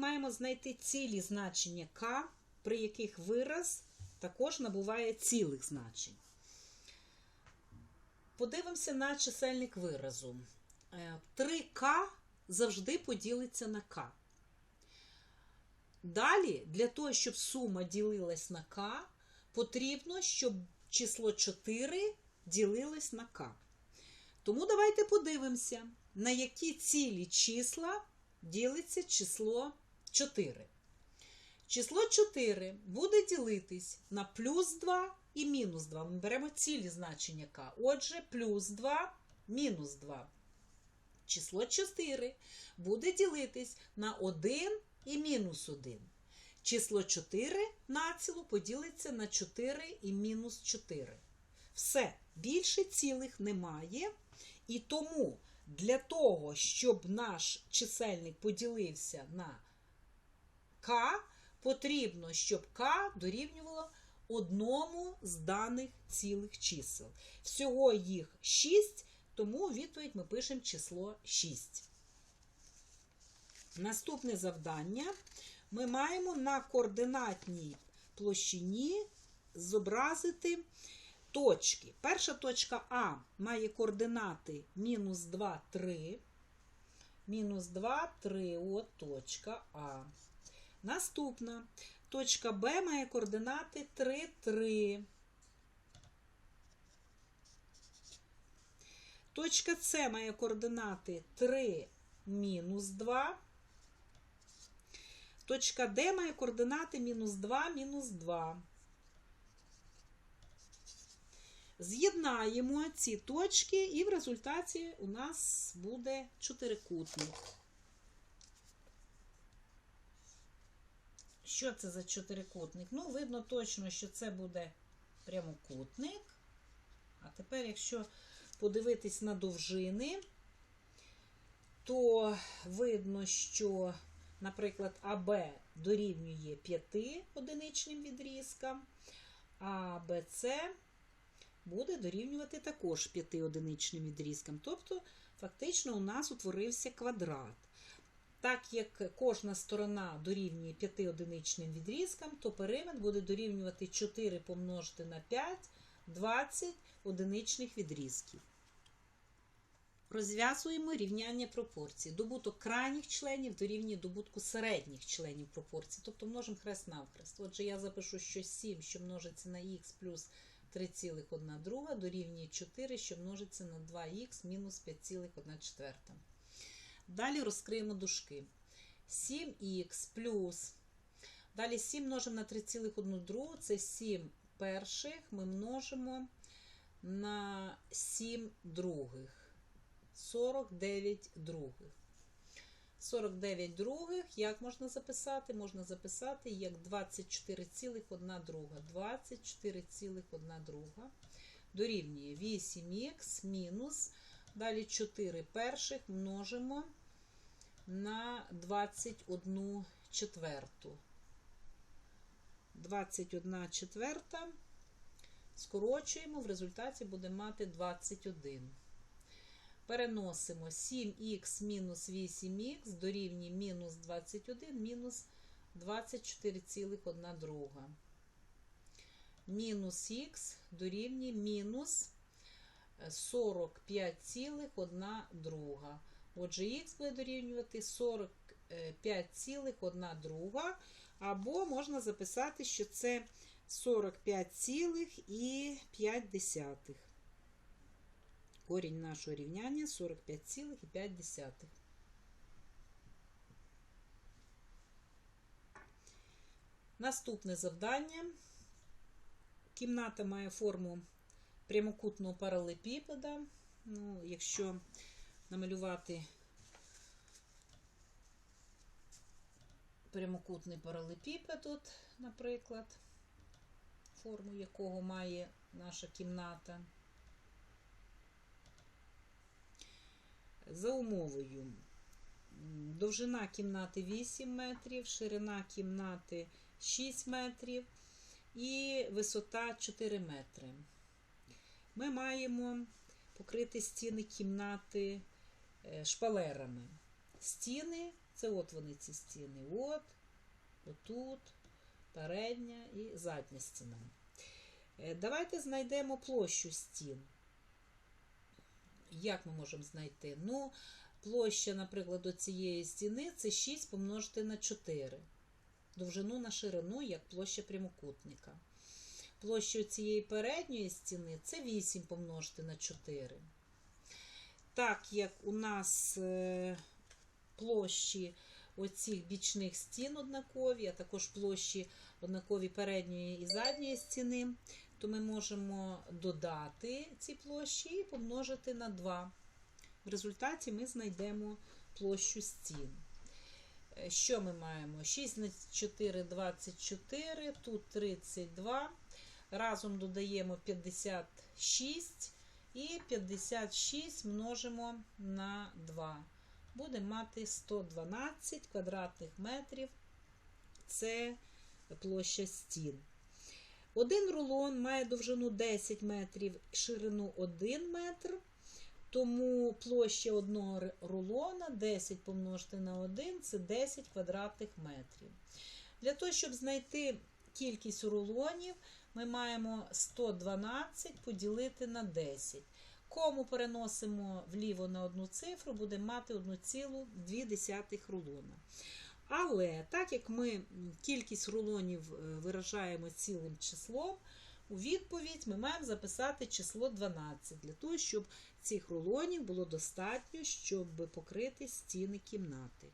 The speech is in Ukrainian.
маємо знайти цілі значення k, при яких вираз також набуває цілих значень. Подивимося на чисельник виразу. Е, 3К завжди поділиться на К. Далі, для того, щоб сума ділилась на К, потрібно, щоб число 4 ділилось на К. Тому давайте подивимося, на які цілі числа ділиться число 4. Число 4 буде ділитись на плюс 2 і мінус 2. Ми беремо цілі значення К. Отже, плюс 2, мінус 2. Число 4 буде ділитись на 1 і мінус 1. Число 4 націло поділиться на 4 і мінус 4. Все, більше цілих немає. І тому для того, щоб наш чисельник поділився на К, потрібно, щоб К дорівнювало одному з даних цілих чисел. Всього їх 6, тому відповідь ми пишемо число 6. Наступне завдання. Ми маємо на координатній площині зобразити точки. Перша точка А має координати мінус 2, 3. Мінус 2, 3, от точка А. Наступна точка Б має координати 3, 3. Точка С має координати 3, мінус 2. Точка Д має координати мінус 2, мінус 2. З'єднаємо ці точки, і в результаті у нас буде чотирикутник. Що це за чотирикутник? Ну, видно точно, що це буде прямокутник. А тепер, якщо подивитись на довжини, то видно, що, наприклад, АБ дорівнює 5 одиничним відрізкам, а БЦ буде дорівнювати також 5 одиничним відрізкам. Тобто, фактично, у нас утворився квадрат. Так як кожна сторона дорівнює 5 одиничним відрізкам, то периметр буде дорівнювати 4 помножити на 5, 20 одиничних відрізків. Розв'язуємо рівняння пропорцій. Добуток крайніх членів дорівнює добутку середніх членів пропорцій, тобто множимо хрест навхрест. Отже, я запишу, що 7, що множиться на х плюс 3,1 друга дорівнює 4, що множиться на 2х мінус 5,1 четверта. Далі розкриємо дужки. 7х плюс. Далі 7 множимо на 3,1 другу, це 7 перших ми множимо на 7 других. 49 других. 49 других, як можна записати? Можна записати як 24,1 друга. 24,1 друга. Дорівнює 8х мінус. Далі 4 перших множимо на 21 четверту. 21 четверта. Скорочуємо, в результаті буде мати 21. Переносимо 7х мінус 8х дорівнює мінус 21 мінус 24,1 друга. Мінус х дорівнює мінус 45,1 друга. Отже, х буде дорівнювати 45,1 друга. Або можна записати, що це 45,5. Корінь нашого рівняння 45,5. Наступне завдання. Кімната має форму прямокутного паралепіпеда. Ну, якщо намалювати прямокутний паралепіпед, от, наприклад, форму якого має наша кімната. За умовою, довжина кімнати 8 метрів, ширина кімнати 6 метрів і висота 4 метри. Ми маємо покрити стіни кімнати шпалерами. Стіни Це от вони ці стіни. От, отут, передня і задня стіна. Е, Давайте знайдемо площу стін. Як ми можемо знайти? Ну, площа, наприклад, до цієї стіни це 6 помножити на 4. Довжину на ширину, як площа прямокутника. Площа цієї передньої стіни це 8 помножити на 4. Так як у нас е, площі оцих бічних стін однакові, а також площі однакові передньої і задньої стіни, то ми можемо додати ці площі і помножити на 2. В результаті ми знайдемо площу стін. Е, Що ми маємо? 6 на 4 24, тут 32. Разом додаємо 56 і 56 множимо на 2. Будемо мати 112 квадратних метрів. Це площа стін. Один рулон має довжину 10 метрів, ширину 1 метр. Тому площа одного рулона 10 помножити на 1 це 10 квадратних метрів. Для того, щоб знайти кількість рулонів, ми маємо 112 поділити на 10. Кому переносимо вліво на одну цифру, будемо мати 1,2 рулона. Але так як ми кількість рулонів е, виражаємо цілим числом, у відповідь ми маємо записати число 12 для того, щоб цих рулонів було достатньо, щоб покрити стіни кімнати.